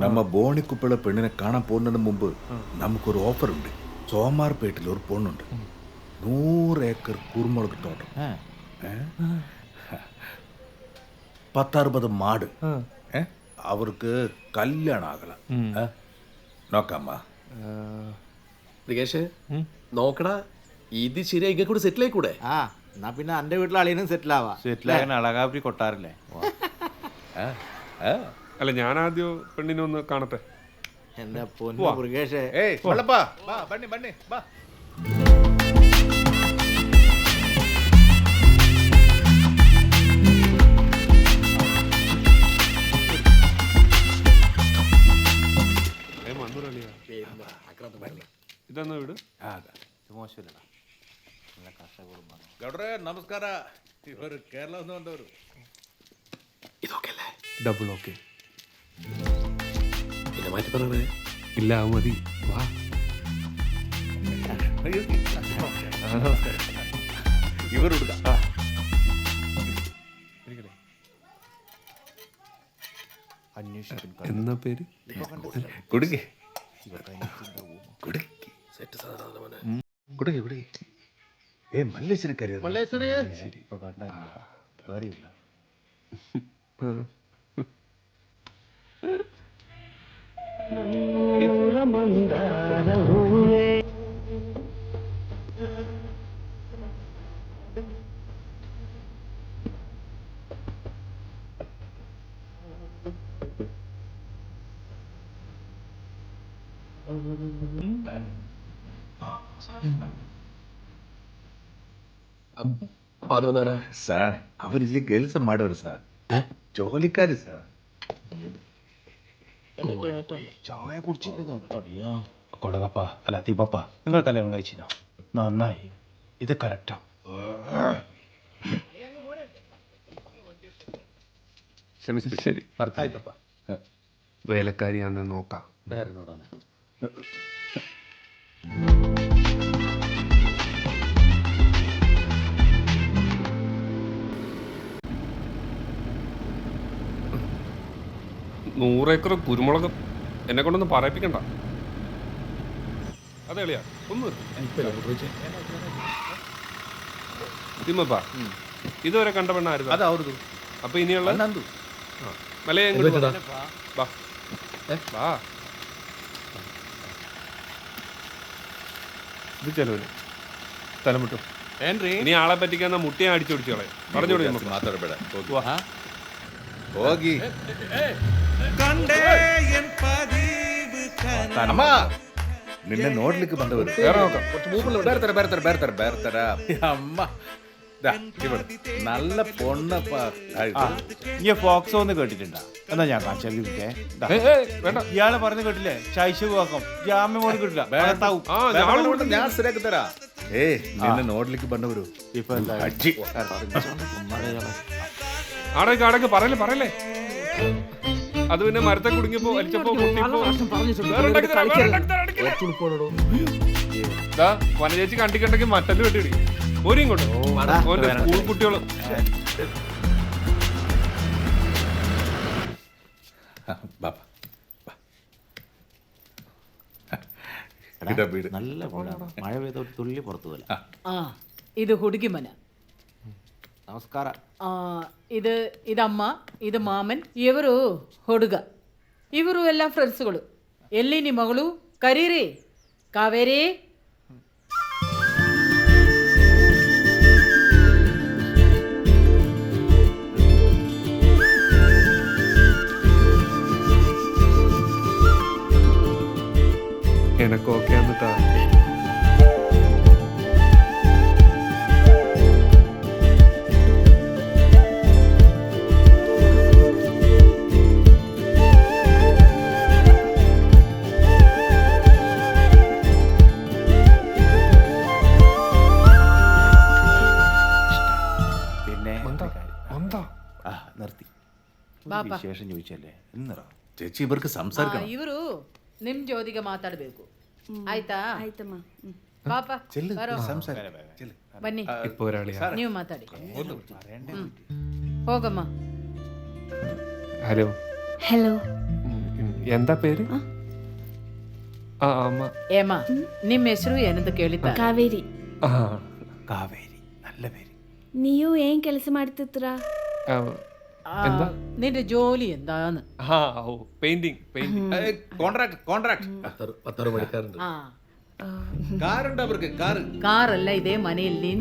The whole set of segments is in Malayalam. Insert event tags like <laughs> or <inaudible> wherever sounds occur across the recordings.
നമ്മ ബോണിക്കുപ്പിള പെണ്ണിനെ കാണാൻ പോകുന്നതിന് മുമ്പ് നമുക്കൊരു ഓഫർ ഉണ്ട് സോമാർപേട്ടിൽ ഒരു പൊണ്ണുണ്ട്. നൂറ് ഏക്കർ കുരുമുളക് തോട്ടം? പത്തറുപത് മാട്? അവർക്ക് കല്യാണം ആകല? നോക്കാമ്മ. ദികേഷ് നോക്കടാ. ഇത് ശരിയാ ഇങ്ങനെ കൂടെ സെറ്റിൽ ആയിക്കൂടെ? ആ എന്നാ പിന്നെ എന്റെ വീട്ടിലെ അളിയനും സെറ്റിൽ ആവാ. സെറ്റിലാകാൻ അളകാപുരി കൊട്ടാറില്ലേ ഏ? ഏ? അല്ല ഞാൻ ആദ്യം പെണ്ണിനെ ഒന്ന് കാണട്ടെ എന്റെ പൊന്നു മൃഗേഷേ ഏയ് വള്ളപ്പാ വാ ബണ്ണി ബണ്ണി വാ ഏ മണ്ണൂരളിയാ ഇതെന്നാ വീട് മോശമില്ലടാ നല്ല കർഷക കുടുംബമാണ് ಗೌಡ್ರೆ ನಮಸ್ಕಾರ ಇವರು ಕೇರಳದಿಂದ ಬಂದವರು ഇതൊക്കെ അല്ലേ ഡബിൾ ഓക്കെ പിന്നെ മാറ്റി പറയണേ ഇല്ല മതി. വാ. ഇവരുടെ എന്നാ പേര്? കൊടുക്കേ. കൊടുക്കേ. സെറ്റ് സാധനം കൊടുക്കേ കൊടുക്കേ. ഏ മല്ലേശ്വരി കരുത് മല്ലേശ്വരി ഇപ്പൊ കണ്ടാ. കാര്യമില്ല ಸರ್ ಅವರಿಲ್ಲಿ ಕೆಲಸ ಮಾಡೋರು ಸರ್ ಜೋಲಿಕಾರಿ ಸರ್ ചായ കുടിച്ചിട്ട് കൊടകപ്പ അല്ല ദീപപ്പ നിങ്ങൾ കല്യാണം കഴിച്ചിനോ നന്നായി ഇത് കറക്റ്റാ ശരി വേലക്കാരിയാന്ന് നോക്കാം നൂറേക്കർ കുരുമുളക് എന്നെ കൊണ്ടൊന്ന് പറയിപ്പിക്കണ്ട. അതെ എളിയാ. ഒന്ന് തിമ്മപ്പാ ഇതുവരെ കണ്ട പെണ്ണായിരുന്നു അതാ അവരത് അപ്പൊ ഇനിയുള്ള? മലയെ ഇത് ചെലവില്ല സ്ഥലം വിട്ടു ഇനി ആളെ പറ്റിക്കാൻ മുട്ടിയെ അടിച്ചോടിച്ചോളെ പറഞ്ഞോളൂ മാത്രപ്പെടാം ಹೋಗಿ ಕಂಡೇ ಎನ್ ಪದೀವು ಅಮ್ಮ ನಿನ್ನೆ ನೋಡ್ಲಿಕ್ಕೆ ಬಂದವರು ಯಾರೋ ನೋಡ್ಕೊ. കുറച്ച് മൂപ്പുള്ള ಬೇರ್ತಾರೆ ಬೇರ್ತಾರೆ ಬೇರ್ತಾರೆ ಬೇರ್ತಾರ അമ്മ. ദാ, ഇവിടെ. നല്ല പൊണ്ണപ്പ ആ, നീ ഫോക്സോ ഒന്ന് കേട്ടിട്ടുണ്ടാ? എന്നാ ഞാൻ കാണിച്ചാൽ ഏയ്, ഏയ്, വേണ്ട. ഇയാളെ പറഞ്ഞു കേട്ടില്ലേ? ശൈശവാക്കം ജാമ്യം പോലും കിട്ടില്ല. ഭർത്താവും. ആ, ഞാനും ഉണ്ട്. ഞാൻ ശരിയാക്കി തരാ ഏ നിന്നെ നോട്ടിലേക്ക് ബന്ധവരു ഇപ്പൊ എന്താ? അടി. ആടേക്ക് ആടേക്ക് പറയല്ലേ പറയല്ലേ. അത് പിന്നെ മരത്തെ കുടുങ്ങിയപ്പോ വലിച്ചപ്പോ വനചേച്ചി കണ്ടിക്കണ്ടെങ്കിൽ മറ്റൽ വെട്ടിടി ഓരും കൊണ്ട് ഓന്റെ സ്കൂൾ കുട്ടികൾ. നല്ല മഴ പെയ്ത ഒരു തുള്ളി പുറത്തു പോലെ ഇത് കുടിക്കും മന. ಮನೆ നമസ്കാരം ಆ, ಇದು ಇದಮ್ಮ ಇದು ಮಾಮನ್ ಇವರು ಹುಡುಗ ಇವರು ಎಲ್ಲ ಫ್ರೆಂಡ್ಸ್ಗಳು ಎಲ್ಲಿ ನಿಮ್ಮ ಮಗಳು ಕರೀರಿ ಕಾವೇರಿ എനക്കൊക്കെ എന്നിട്ടാ ഒരു ಬಾಪ വിശേഷം ചോദിച്ചല്ലേ എന്നറ ചേച്ചി ഇവർക്ക് സംസാരിക്കണം ಇವರು ನಿಮ್ ಜೋದಿಗೆ ಮಾತಾಡ್ಬೇಕು ಆಯ್ತಾ ಆಯ್ತಮ್ಮ ಹ್ಮ್. ಪಾಪ ചെല്ല് ಬರೋ സംസാരി ചെല്ല് ಬನ್ನಿ ഇപ്പൊ ഒരാളിയാ ನೀವು ಮಾತಾಡಿ ಹ್ಮ್. ಹೋಗಮ್ಮ ഹലോ ഹലോ ഉം, ഉം. ಎಂತ ಪೇರು ಆ ಅಮ್ಮ ಏಮ ನಿಮ್ಮ ಹೆಸರು ಏನಂತ ಕೇಳಿದ್ದಾರೆ ಕಾವೇರಿ ಆ, കാവേരി നല്ല പേര് ನೀವು ಏನ್ ಕೆಲಸ ಮಾಡ್ತಿದ್ರ ಆ, എന്താ? നിന്റെ ജോലി എന്താന്ന്? ആ പെയിന്റിംഗ് കോൺട്രാക്ട് ആ. അവർക്ക്? കാറല്ല ഇതേ നീ നീ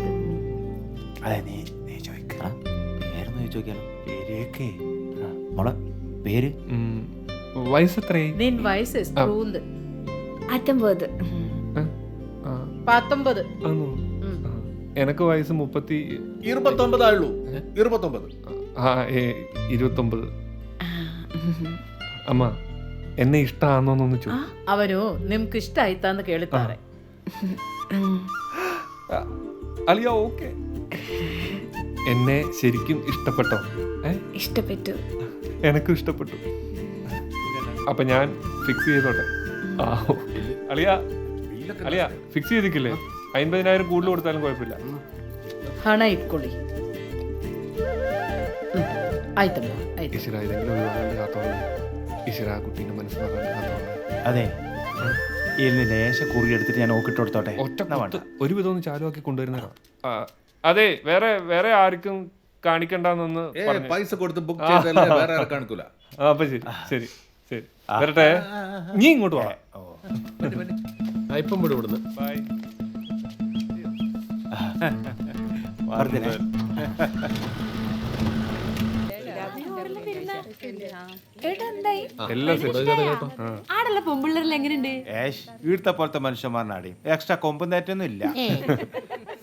പേര്? വയസ്സെത്രയായി വയസ്സ് സ്ക്രൂന്ത്. അറ്റമ്പത് പത്തൊമ്പത്. എനിക്ക് വയസ്സ് മുപ്പത്തി ഇരുപത്തൊമ്പതായുള്ളൂ. ഇരുപത്തൊമ്പത്. ഇരുപത്തൊമ്പത്. ಅಮ್ಮ ಎನ್ನೆ ಇಷ್ಟ ಅನ್ನೋನೊಂದು ಚೂ ಅವರು ನಿಮ್ಗೆ ಇಷ್ಟ ಆಯ್ತಾ ಅಂತ ಕೇಳುತ್ತಾರೆ അലിയ ഓക്കെ. എന്നെ ശരിക്കും ഇഷ്ടപ്പെട്ടോ? ഇഷ്ടപ്പെട്ടു. എനക്കും ഇഷ്ടപ്പെട്ടു. അപ്പൊ ഞാൻ ഫിക്സ് ചെയ്തോട്ടെ. അളിയ അളിയ ഫിക്സ് ചെയ്തിക്കില്ലേ അൻപതിനായിരം കൂടുതൽ കൊടുത്താലും കുഴപ്പമില്ല. ഹണ ഇക്കോളി ഈശ്വര ഇതെങ്കിലും ഒഴിവാകാണ്ട് കാത്തോളൂ. ഈശ്വര ആ കുട്ടീന്റെ മനസ്സിലാകാണ്ട് കാത്തോളൂ. അതെ. ഇതിന് ലേശ കുറി എടുത്തിട്ട് ഞാൻ നോക്കിട്ട് കൊടുത്തോട്ടെ? ഒറ്റ കുത്ത് ഒരുവിധം ഒന്ന് ചാലുവാക്കി കൊണ്ടുവരുന്ന അതെ വേറെ വേറെ ആർക്കും കാണിക്കണ്ടെന്നൊന്ന് പൈസ കൊടുത്ത് ബുക്ക് ചെയ്തല്ലേ വേറെ ആരെ കാണിക്കൂല? അപ്പൊ ശരി ശരി ശരി. വരട്ടെ. നീ ഇങ്ങോട്ട് വാ. ഇപ്പം വിടും ഇവിടുന്ന്. ബൈ. വെറുതെ ഏട്ടാ എന്തായി എല്ലാം സെറ്റ് കേട്ടോ ആടല്ല പൊമ്പിള്ളേരിൽ എങ്ങനെയുണ്ട്? ഏഷ് പോലത്തെ മനുഷ്യന്മാരനാടി. എക്സ്ട്രാ കൊമ്പും തേറ്റൊന്നും ഇല്ല.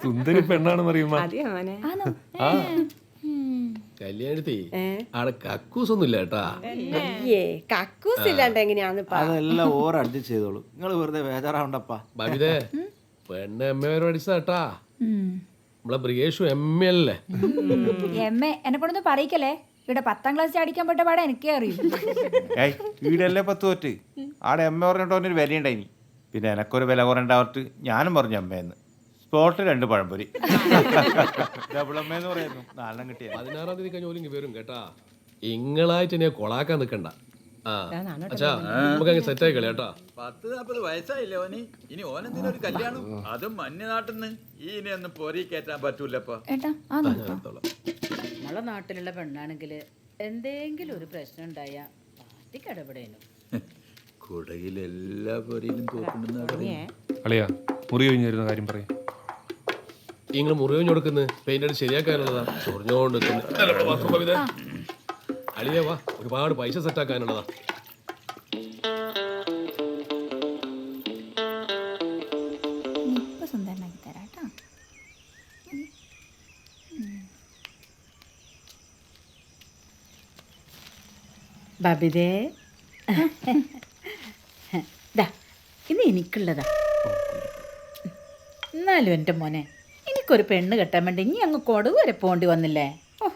സുന്ദരി പെണ്ണാണെന്ന് അറിയുമ്പോ ആ. കല്യാണത്തി. ആടെ കക്കൂസ് ഒന്നും ഇല്ല കേട്ടാ കക്കൂസ് ഇല്ലാണ്ട് എങ്ങനെയാന്ന് അതെല്ലാം ഓർ അഡ്ജസ്റ്റ് ചെയ്തോളൂ. നിങ്ങൾ വെറുതെ ബേജാറാവണ്ടപ്പാ. ബബിതേ പെണ്ണ് എം എ വരെ നമ്മളെ ബ്രിഗേഷു എം എ അല്ലേ എം എ എന്നെ കൊണ്ടൊന്നും പറയിക്കല്ലേ? ഇവിടെ പത്താം ക്ലാസ് അടിക്കാൻ പെട്ട പാടെ എനിക്കേ അറിയൂ. ഏയ് വീടല്ലേ പത്ത് തോറ്റ്? ആടെ അമ്മ പറഞ്ഞിട്ട് അവനൊരു ഉണ്ടായി പിന്നെ എനക്കൊരു വില കുറണ്ടാവട്ട് ഞാനും പറഞ്ഞു അമ്മയെന്ന് സ്പോട്ടിൽ രണ്ട് പഴംപൊരി. ഡബിൾ അമ്മയെന്ന് പറയുന്നു. നാലെണ്ണം കിട്ടിയ പതിനാറാം തീയതി കഴിഞ്ഞ വരും കേട്ടാ. ഇങ്ങളായിട്ട് എന്നെ കൊളാക്കാൻ നിൽക്കണ്ട ആ. അച്ഛാ നമുക്ക് അങ്ങ് സെറ്റായി കളി കേട്ടാ. പത്ത് നാൽപ്പത് വയസ്സായില്ലേ ഓന്? ഇനി ഒരു കല്യാണം? അതും ഈ ഇനി ഒന്നും പൊരി കയറ്റാൻ പറ്റൂലപ്പ. ഏട്ടാ ആ നോക്കാം. നമ്മളെ നാട്ടിലുള്ള പെണ്ണാണെങ്കിൽ എന്തെങ്കിലും ഒരു പ്രശ്നം ഉണ്ടായാ പാർട്ടിക്ക് ഇടപെടേനു. കുടയിൽ എല്ലാ പൊരിയിലും മുറി കഴിഞ്ഞിരുന്ന കാര്യം പറയും. നിങ്ങൾ മുറിവഞ്ഞു കൊടുക്കുന്നത് പെയിന്റ് അടി ശരിയാക്കാനുള്ളതാ. ചൊറിഞ്ഞോണ്ട് വാ, അളിയ വാ ഒരുപാട് പൈസ സെറ്റാക്കാനുള്ളതാ ബബിതേ. ദാ ഇത് എനിക്കുള്ളതാ. എന്നാലും എന്റെ മോനെ എനിക്കൊരു പെണ്ണ് കെട്ടാൻ വേണ്ടി ഇനി അങ്ങ് കൊടു വരെ പോകേണ്ടി വന്നില്ലേ? ഓ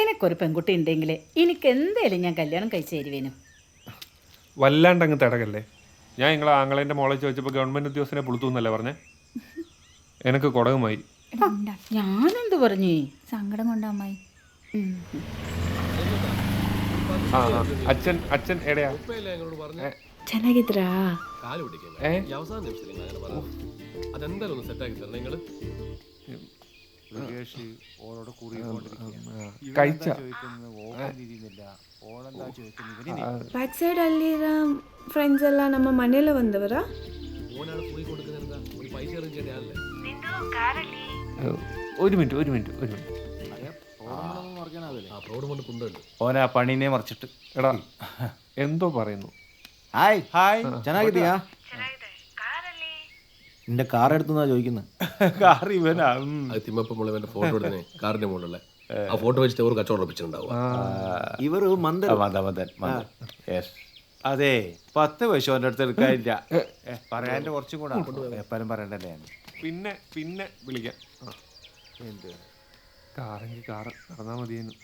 എനിക്കൊരു പെൺകുട്ടി ഉണ്ടെങ്കിൽ എനിക്ക് എന്തേലും ഞാൻ കല്യാണം കഴിച്ചു തരുവേനു. വല്ലാണ്ട് അങ്ങ് തടകല്ലേ? ഞാൻ നിങ്ങളെ ആങ്ങളേന്റെ മോളെ ചോദിച്ചപ്പോൾ ഗവൺമെന്റ് ഉദ്യോഗസ്ഥനെ പുളുത്തു എന്നല്ലേ പറഞ്ഞേ? എനിക്ക് കൊടകുമായി. ഞാനെന്ത് പറഞ്ഞു? സങ്കടം കൊണ്ടാ നിമിഷത്തിൽ നിങ്ങൾ അങ്ങനെ പറഞ്ഞു അതെന്തായാലും ഒന്ന് സെറ്റാക്കി തരണം നിങ്ങള് ഓളോട് കുറി കഴിച്ച ഓളെന്താ ചോദിക്കുന്നത് ഇവന് ಬ್ಯಾಕ್ ಸೈಡ್ ಅಲ್ಲಿರೋ ಫ್ರೆಂಡ್ಸ್ ಎಲ್ಲ ನಮ್ಮ ಮನೆಯಲ್ಲ ಬಂದವರಾ ഓനാണ് കുറി കൊടുക്കുന്നത് എന്താ ഒരു പൈസ എറിഞ്ഞ ചേട്ടനല്ലേ ഒരു മിനിറ്റ് ഒരു മിനിറ്റ് ഒരു മിനിറ്റ് ആ പ്രോഡ് കൊണ്ട് കുണ്ടുണ്ട് ഓനാ പണീനെ മറിച്ചിട്ട് എടാ എന്തോ പറയുന്നു ഹായ് ഹായ് ಚೆನ್ನಾಗಿದ್ದೀಯಾ നിന്റെ കാർ എടുത്തുന്നാ ചോദിക്കുന്നത് കാർ ഇവനാ ഉം. അത് തിമ്മപ്പം മുളവന്റെ ഫോട്ടോ എടുത്തേ <laughs> കാറിന്റെ മുകളിലെ ആ ഫോട്ടോ വെച്ചിട്ട് ഒരു കച്ചവടം ഉറപ്പിച്ചിട്ടുണ്ടാവുക ഇവർ മന്ദ ആ, മന്ദൻ, മന്ദൻ, മന്ദൻ. Yes. അതെ പത്ത് പൈസ ഓൻ്റെ അടുത്ത് എടുക്കാനില്ല ഏ, പറയാൻ്റെ കുറച്ചും കൂടെ എപ്പോഴും പറയണ്ടല്ലേ ഞാൻ പിന്നെ പിന്നെ വിളിക്കാം ആ. കാറെങ്കിൽ കാറ് നടന്നാൽ മതിയെന്ന്